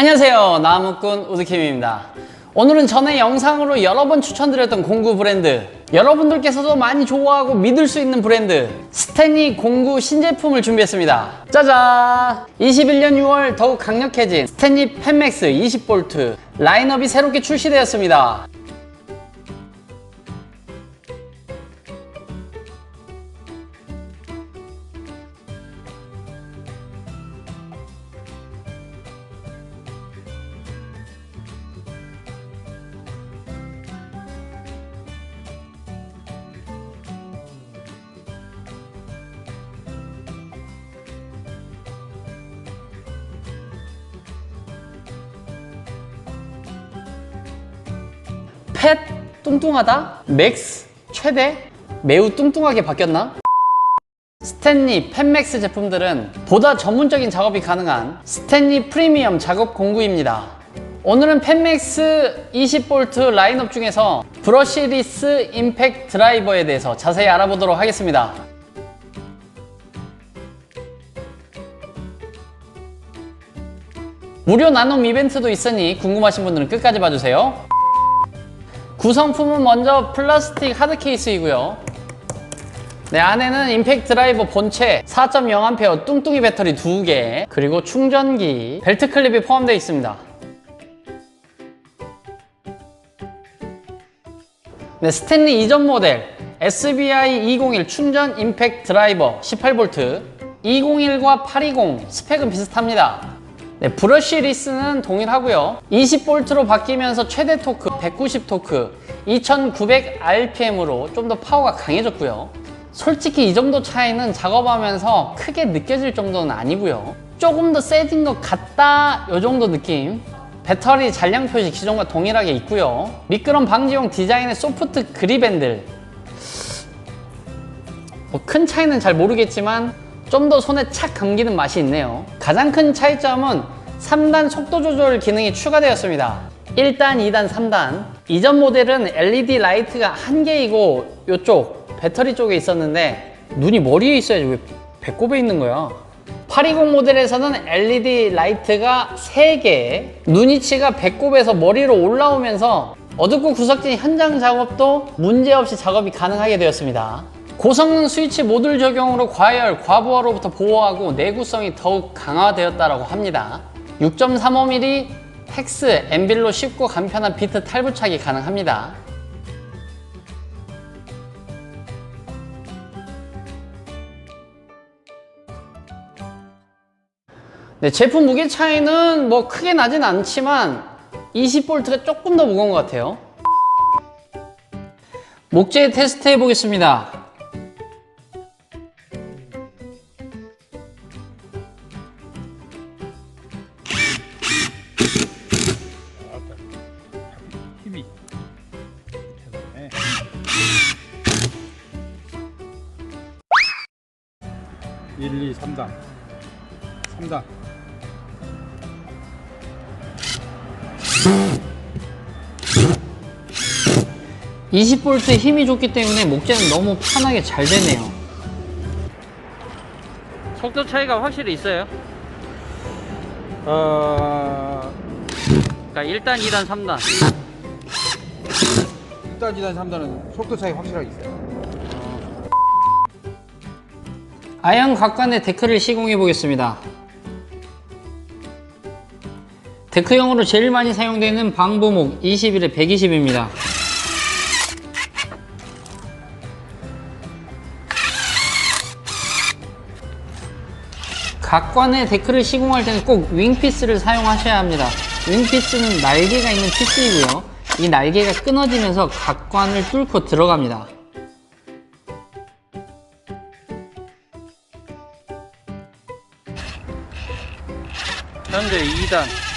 안녕하세요. 나무꾼 우드킴입니다. 오늘은 전에 영상으로 여러 번 추천드렸던 공구 브랜드 여러분들께서도 많이 좋아하고 믿을 수 있는 브랜드 스탠리 공구 신제품을 준비했습니다. 짜잔! 21년 6월 더욱 강력해진 스탠리 펜맥스 20V 라인업이 새롭게 출시되었습니다 뚱뚱하다 맥스 최대 매우 뚱뚱하게 바뀌었나? 스탠리 펜맥스 제품들은 보다 전문적인 작업이 가능한 스탠리 프리미엄 작업 공구입니다. 오늘은 펜맥스 20V 라인업 중에서 브러시리스 임팩트 드라이버에 대해서 자세히 알아보도록 하겠습니다. 무료 나눔 이벤트도 있으니 궁금하신 분들은 끝까지 봐주세요. 구성품은 먼저 플라스틱 하드 케이스이고요. 네, 안에는 임팩트 드라이버 본체 4.0A 뚱뚱이 배터리 2개 그리고 충전기 벨트 클립이 포함되어 있습니다. 네, 스탠리 이전 모델 SBI 201 충전 임팩트 드라이버 18V 201과 820 스펙은 비슷합니다. 네, 브러쉬 리스는 동일하고요. 20V로 바뀌면서 최대 토크 190 토크 2900rpm으로 좀 더 파워가 강해졌고요. 솔직히 이 정도 차이는 작업하면서 크게 느껴질 정도는 아니고요. 조금 더 세진 것 같다 요 정도 느낌. 배터리 잔량 표시 기존과 동일하게 있고요. 미끄럼 방지용 디자인의 소프트 그립 핸들. 뭐 큰 차이는 잘 모르겠지만 좀 더 손에 착 감기는 맛이 있네요. 가장 큰 차이점은 3단 속도 조절 기능이 추가되었습니다. 1단, 2단, 3단. 이전 모델은 LED 라이트가 한 개이고 이쪽 배터리 쪽에 있었는데 눈이 머리에 있어야지 왜 배꼽에 있는 거야? 820 모델에서는 LED 라이트가 3개, 눈이치가 배꼽에서 머리로 올라오면서 어둡고 구석진 현장 작업도 문제없이 작업이 가능하게 되었습니다. 고성능 스위치 모듈 적용으로 과열, 과부하로부터 보호하고 내구성이 더욱 강화되었다고 합니다. 6.35mm 텍스 엠빌로 쉽고 간편한 비트 탈부착이 가능합니다. 네, 제품 무게 차이는 뭐 크게 나진 않지만 20V가 조금 더 무거운 것 같아요. 목재 테스트 해보겠습니다. 좋습니다. 이0 볼트 힘이 좋기 때문에 목재는 너무 편하게 잘 되네요. 속도 차이가 확실히 있어요? 어... 그러니까 1단, 2단, 3단. 1단, 2단, 3단은 속도 차이 확실하게 있어요. 아양 각관의 데크를 시공해 보겠습니다. 데크용으로 제일 많이 사용되는 방부목 21에 120입니다. 각관의 데크를 시공할 때는 꼭 윙피스를 사용하셔야 합니다. 윙피스는 날개가 있는 피스이고요. 이 날개가 끊어지면서 각관을 뚫고 들어갑니다. 현재 2단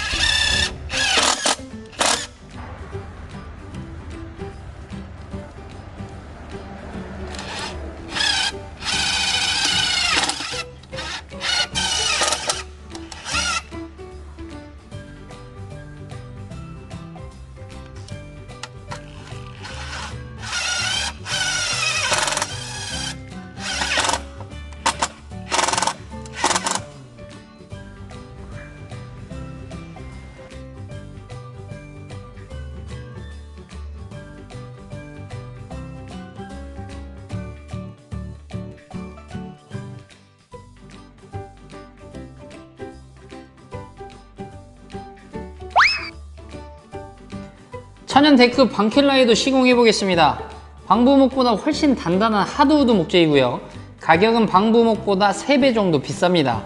천연 데크 방켈라에도 시공해 보겠습니다. 방부목보다 훨씬 단단한 하드우드 목재이고요. 가격은 방부목보다 3배 정도 비쌉니다.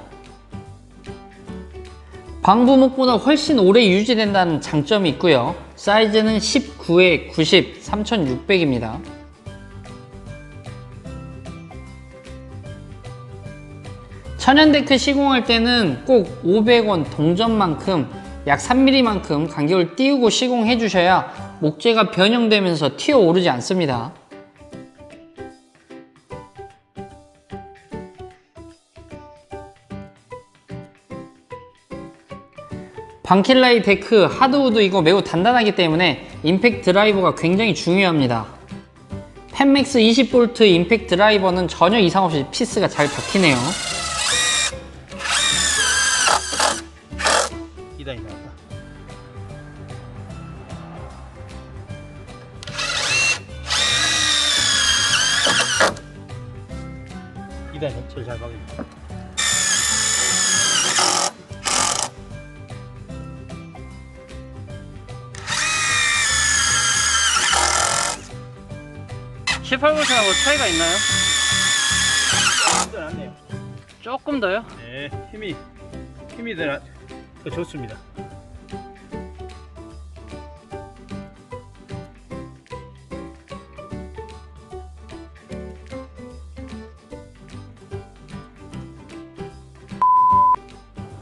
방부목보다 훨씬 오래 유지된다는 장점이 있고요. 사이즈는 19에 90, 3600입니다. 천연데크 시공할 때는 꼭 500원 동전만큼 약 3mm만큼 간격을 띄우고 시공해 주셔야 목재가 변형되면서 튀어 오르지 않습니다. 방킬라이 데크 하드우드 이거 매우 단단하기 때문에 임팩트 드라이버가 굉장히 중요합니다. 펜맥스 20V 임팩트 드라이버는 전혀 이상 없이 피스가 잘 박히네요. 이단이 제일 잘 박입니다. 시 18V하고 차이가 있나요? 힘들. 조금 더요? 네, 힘이 힘이 더, 더 좋습니다.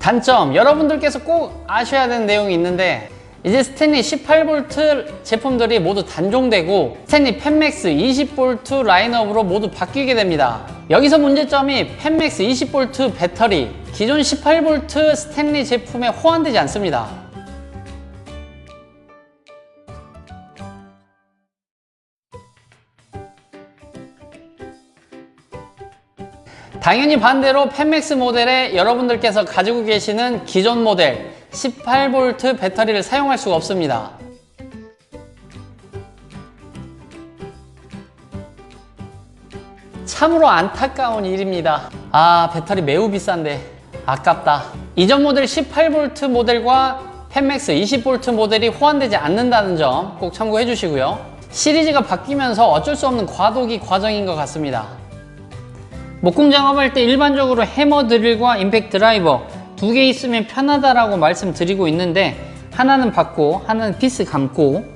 단점 여러분들께서 꼭 아셔야 되는 내용이 있는데 이제 스탠리 18V 제품들이 모두 단종되고 스탠리 펜맥스 20V 라인업으로 모두 바뀌게 됩니다. 여기서 문제점이 펜맥스 20V 배터리 기존 18V 스탠리 제품에 호환되지 않습니다 당연히 반대로 펜맥스 모델에 여러분들께서 가지고 계시는 기존 모델 18V 배터리를 사용할 수가 없습니다. 참으로 안타까운 일입니다. 아, 배터리 매우 비싼데 아깝다. 이전 모델 18V 모델과 펜맥스 20V 모델이 호환되지 않는다는 점 꼭 참고해 주시고요. 시리즈가 바뀌면서 어쩔 수 없는 과도기 과정인 것 같습니다. 목공 작업할 때 일반적으로 해머 드릴과 임팩트 드라이버 두 개 있으면 편하다라고 말씀드리고 있는데 하나는 받고 하나는 피스 감고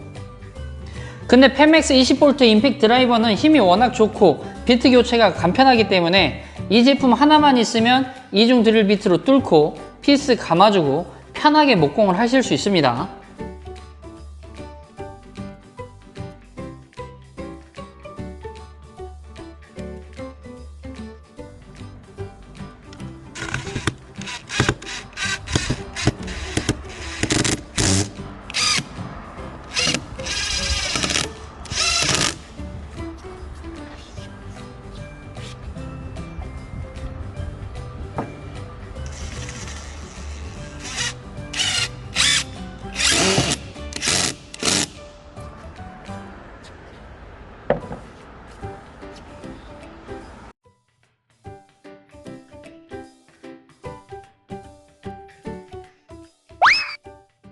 근데 펜맥스 20V 임팩트 드라이버는 힘이 워낙 좋고 비트 교체가 간편하기 때문에 이 제품 하나만 있으면 이중 드릴 비트로 뚫고 피스 감아주고 편하게 목공을 하실 수 있습니다.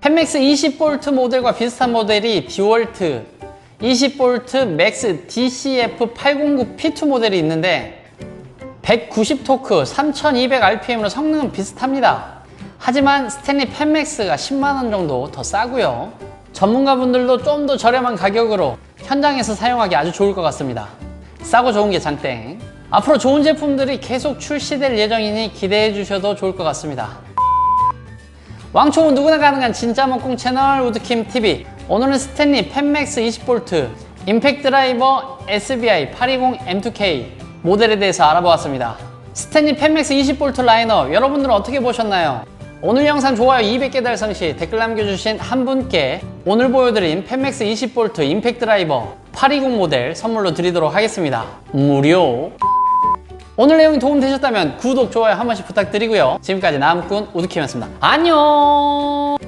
펜맥스 20V 모델과 비슷한 모델이 디월트 20V 맥스 DCF809 P2 모델이 있는데 190 토크 3200rpm으로 성능은 비슷합니다. 하지만 스탠리 펜맥스가 10만원 정도 더 싸고요. 전문가분들도 좀 더 저렴한 가격으로 현장에서 사용하기 아주 좋을 것 같습니다. 싸고 좋은 게 장땡. 앞으로 좋은 제품들이 계속 출시될 예정이니 기대해 주셔도 좋을 것 같습니다. 왕초은 누구나 가능한 진짜 먹공 채널 우드킴 TV 오늘은 스탠리 펜맥스 20V 임팩트 드라이버 SBI 820 M2K 모델에 대해서 알아보았습니다. 스탠리 펜맥스 20V 라이너 여러분들은 어떻게 보셨나요? 오늘 영상 좋아요 200개 달성 시 댓글 남겨주신 한 분께 오늘 보여드린 펜맥스 20V 임팩트 드라이버 820 모델 선물로 드리도록 하겠습니다. 무료 오늘 내용이 도움되셨다면 구독, 좋아요 한 번씩 부탁드리고요. 지금까지 남꾼 우드킴이었습니다. 안녕!